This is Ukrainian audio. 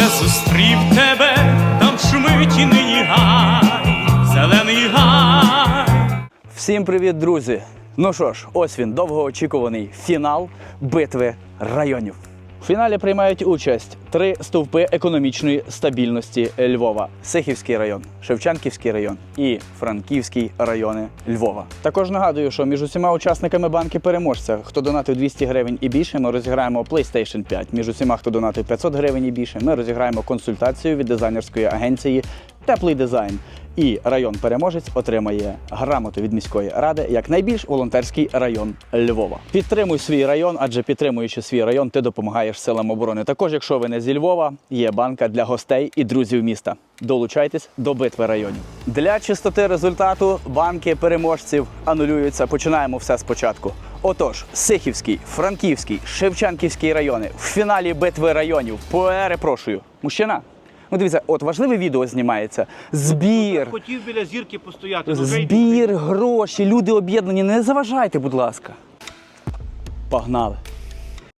де зустрів тебе, там шумить і нині гай, зелений гай. Всім привіт, друзі! Ну що ж, ось він довгоочікуваний фінал битви районів. У фіналі приймають участь три стовпи економічної стабільності Львова: Сихівський район, Шевченківський район і Франківський райони Львова. Також нагадую, що між усіма учасниками банки переможця, хто донатив 200 гривень і більше, ми розіграємо PlayStation 5. Між усіма, хто донатив 500 гривень і більше, ми розіграємо консультацію від дизайнерської агенції Теплий дизайн. І район переможець отримає грамоту від міської ради як найбільш волонтерський район Львова. Підтримуй свій район, адже підтримуючи свій район, ти допомагаєш силам оборони. Також, якщо ви не зі Львова, є банка для гостей і друзів міста. Долучайтесь до битви районів. Для чистоти результату банки переможців анулюються. Починаємо все спочатку. Отож, Сихівський, Франківський, Шевченківський райони в фіналі битви районів. Перепрошую, мужчина. Ну дивіться, от важливе відео знімається. Збір. Хотів біля зірки постояти. ну. Збір, гроші, люди об'єднані. Не заважайте, будь ласка. Погнали.